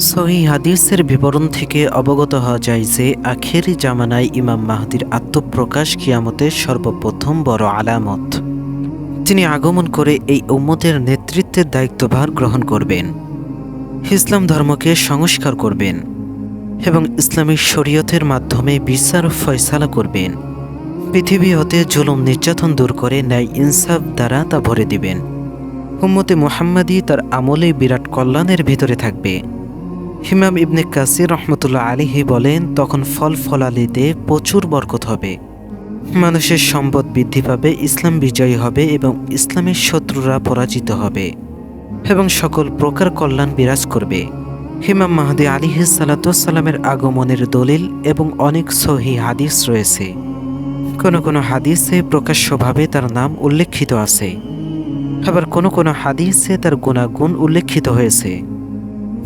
সহি হাদিসের বিবরণ থেকে অবগত হওয়া যায় যে, আখেরি জামানায় ইমাম মাহদির আত্মপ্রকাশ কিয়ামতের সর্বপ্রথম বড় আলামত। তিনি আগমন করে এই উম্মতের নেতৃত্বের দায়িত্বভার গ্রহণ করবেন। ইসলাম ধর্মকে সংস্কার করবেন এবং ইসলামিক শরীয়তের মাধ্যমে বিচার ফয়সালা করবেন। পৃথিবী হতে জুলুম, নির্যাতন দূর করে ন্যায় ইনসাফ দ্বারা তা ভরে দিবেন। উম্মতে মোহাম্মদী তার আমলে বিরাট কল্যাণের ভিতরে থাকবে। হিমাম ইবনে কাসির রহমতুল্লাহ আলিহি বলেন, তখন ফল ফলালিতে প্রচুর বরকত হবে। মানুষের সম্পদ বৃদ্ধি পাবে, ইসলাম বিজয়ী হবে এবং ইসলামের শত্রুরা পরাজিত হবে এবং সকল প্রকার কল্যাণ বিরাজ করবে। হিমাম মাহাদি আলিহি সালাতামের আগমনের দলিল এবং অনেক সহি হাদিস রয়েছে। কোনো কোনো হাদিসে প্রকাশ্যভাবে তার নাম উল্লেখিত আছে। আবার কোনো কোনো হাদিসে তার গুণাগুণ উল্লেখিত হয়েছে।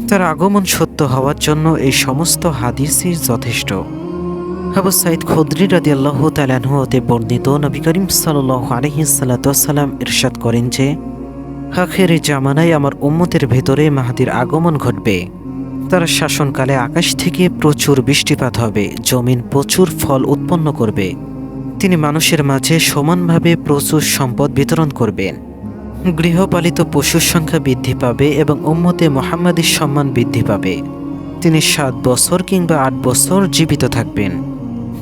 তার আগমন সত্য হওয়ার জন্য এই সমস্ত হাদিসই যথেষ্ট। আবু সাইদ খুদ্রি রাদি আল্লাহ তালানহু হতে বর্ণিত নবী করিম সাল্লাহ আলহিসাল্লাম ইরশাদ করেন যে, আখের জামানায় আমার উম্মতের ভেতরে মাহাদির আগমন ঘটবে। তার শাসনকালে আকাশ থেকে প্রচুর বৃষ্টিপাত হবে, জমিন প্রচুর ফল উৎপন্ন করবে। তিনি মানুষের মাঝে সমানভাবে প্রচুর সম্পদ বিতরণ করবেন। গৃহপালিত পশুর সংখ্যা বৃদ্ধি পাবে এবং উম্মতে মোহাম্মদীর সম্মান বৃদ্ধি পাবে। তিনি সাত বছর কিংবা আট বছর জীবিত থাকবেন।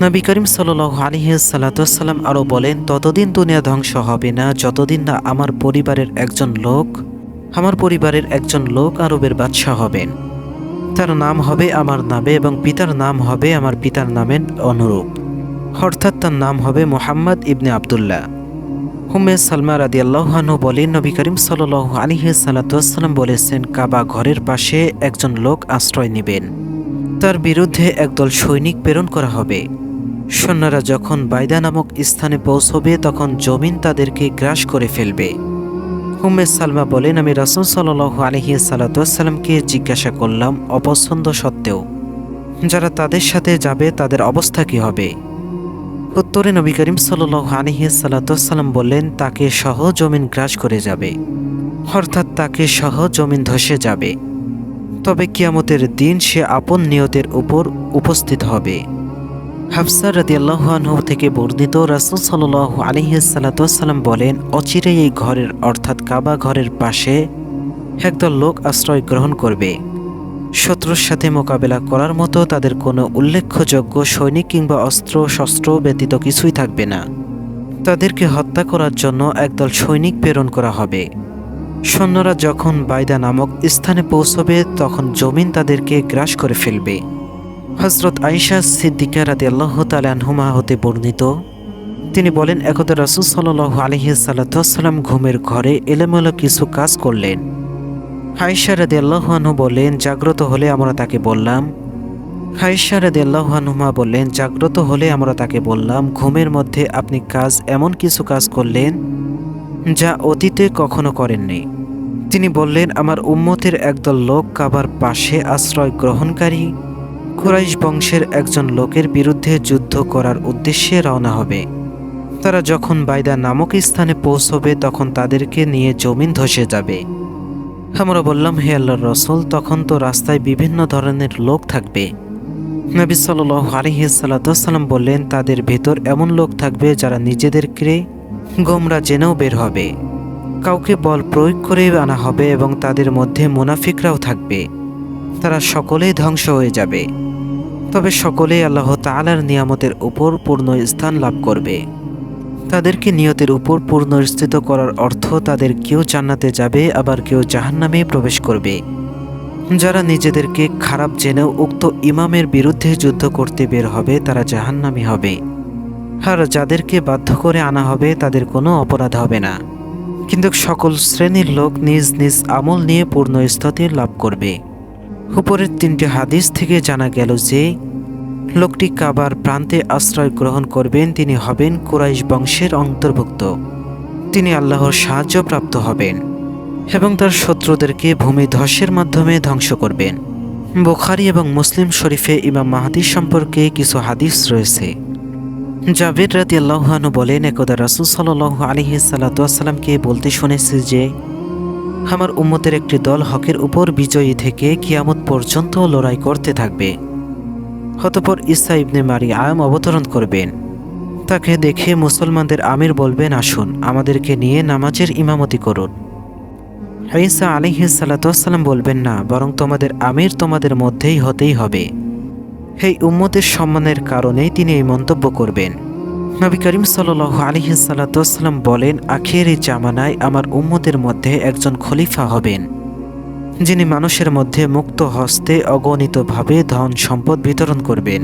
নবী করিম সাল আলিহাসাল্লাম আরও বলেন, ততদিন দুনিয়া ধ্বংস হবে না, যতদিন না আমার পরিবারের একজন লোক, আমার পরিবারের একজন লোক আরবের বাদশাহ হবেন। তার নাম হবে আমার নামে এবং পিতার নাম হবে আমার পিতার নামের অনুরূপ। অর্থাৎ তার নাম হবে মোহাম্মদ ইবনে আবদুল্লাহ। হুমে সালমা রাদি আল্লাহানু বলেন, নবী করিম সাল আলিহ সাল্লাম বলেছেন, কাবা ঘরের পাশে একজন লোক আশ্রয় নেবেন। তার বিরুদ্ধে একদল সৈনিক প্রেরণ করা হবে। সৈন্যরা যখন বাইদা নামক স্থানে পৌঁছবে, তখন জমিন তাদেরকে গ্রাস করে ফেলবে। হুম্মে সালমা বলেন, আমি রাসুল সাল আলহি সাল্লাতামকে জিজ্ঞাসা করলাম, অপছন্দ সত্ত্বেও, যারা তাদের সাথে যাবে তাদের অবস্থা কী হবে? উত্তরে নবী করিম সাল আলহি সাল্লাতাম বললেন, তাকে সহ জমিন গ্রাস করে যাবে। অর্থাৎ তাকে সহ জমিন ধসে যাবে। তবে কিয়ামতের দিন সে আপন নিয়তের উপর উপস্থিত হবে। হাফসার রাদি আল্লাহানহ থেকে বর্ণিত রাসুল সাল আলিহাসাল্লাম বলেন, অচিরেই এই ঘরের, অর্থাৎ কাবা ঘরের পাশে একদল লোক আশ্রয় গ্রহণ করবে। শত্রুর সাথে মোকাবেলা করার মতো তাদের কোনো উল্লেখযোগ্য সৈনিক কিংবা অস্ত্র, শস্ত্র ব্যতীত কিছুই থাকবে না। তাদেরকে হত্যা করার জন্য একদল সৈনিক প্রেরণ করা হবে। সৈন্যরা যখন বাইদা নামক স্থানে পৌঁছবে, তখন জমিন তাদেরকে গ্রাস করে ফেলবে। হজরত আইসা সিদ্দিকা রাতে আল্লাহ তালহুমা হতে বর্ণিত, তিনি বলেন, একদা রাসুল সাল আলহি সাল্লাম ঘুমের ঘরে এলোমেলো কিছু কাজ করলেন। হাইসা রাদে বললেন জাগ্রত হলে আমরা তাকে বললাম। হাইসা রাদে আল্লাহানুমা বললেন জাগ্রত হলে আমরা তাকে বললাম, ঘুমের মধ্যে আপনি কাজ, এমন কিছু কাজ করলেন যা অতীতে কখনো করেননি। তিনি বললেন, আমার উম্মতের একদল লোক কাবার পাশে আশ্রয় গ্রহণকারী। কুরাইশ বংশের একজন লোকের বিরুদ্ধে যুদ্ধ করার উদ্দেশ্যে রওনা হবে। তারা যখন বাইদা নামক স্থানে পৌঁছবে, তখন তাদেরকে নিয়ে জমিন ধসে যাবে। আমরা বললাম, হে আল্লাহর রসুল, তখন তো রাস্তায় বিভিন্ন ধরনের লোক থাকবে। নবী সাল আলহিসাল্লাম বললেন, তাদের ভেতর এমন লোক থাকবে যারা নিজেদেরকে গোমরা জেনেও বের হবে। কাউকে বল প্রয়োগ করে আনা হবে এবং তাদের মধ্যে মুনাফিকরাও থাকবে। তারা সকলেই ধ্বংস হয়ে যাবে। তবে সকলেই আল্লাহ তালার নিয়ামতের উপর পূর্ণ স্থান লাভ করবে। তাদেরকে নিয়তের উপর পূর্ণ স্থিত করার অর্থ তাদের কেউ জান্নাতে যাবে, আবার কেউ জাহান্নামে প্রবেশ করবে। যারা নিজেদেরকে খারাপ জেনেও উক্ত ইমামের বিরুদ্ধে যুদ্ধ করতে বের হবে, তারা জাহান্নামি হবে। আর যাদেরকে বাধ্য করে আনা হবে, তাদের কোনো অপরাধ হবে না। কিন্তু সকল শ্রেণির লোক নিজ নিজ আমল নিয়ে পূর্ণ স্থিতি লাভ করবে। উপরের তিনটি হাদিস থেকে জানা গেল যে লোকটি কাবার প্রান্তে আশ্রয় গ্রহণ করবেন, তিনি হবেন কুরাইশ বংশের অন্তর্ভুক্ত। তিনি আল্লাহর সাহায্য প্রাপ্ত হবেন এবং তার শত্রুদেরকে ভূমি ধসের মাধ্যমে ধ্বংস করবেন। বোখারি এবং মুসলিম শরীফে ইমাম মাহাদির সম্পর্কে কিছু হাদিস রয়েছে। জাভেদ রাতি আল্লাহানু বলেন, একদা রাসুল সাল আলহি সাল্লাতামকে বলতে শুনেছি যে, আমার উম্মতের একটি দল হকের উপর বিজয়ী থেকে কিয়ামত পর্যন্ত লড়াই করতে থাকবে। হতপর ইসা ইবনে মারিয়াম অবতরণ করবেন। তাকে দেখে মুসলমানদের আমির বলবেন, আসুন, আমাদেরকে নিয়ে নামাজের ইমামতি করুন। ঈসা আলিহিসাল্লাম বলবেন, না, বরং তোমাদের আমির তোমাদের মধ্যেই হতেই হবে। এই উম্মতের সম্মানের কারণেই তিনি এই মন্তব্য করবেন। নবী করিম সাল আলিহিসাল্লাম বলেন, আখের এই জামানায় আমার উম্মতের মধ্যে একজন খলিফা হবেন। যিনি মানুষের মধ্যে মুক্ত হস্তে অগণিতভাবে ধন সম্পদ বিতরণ করবেন।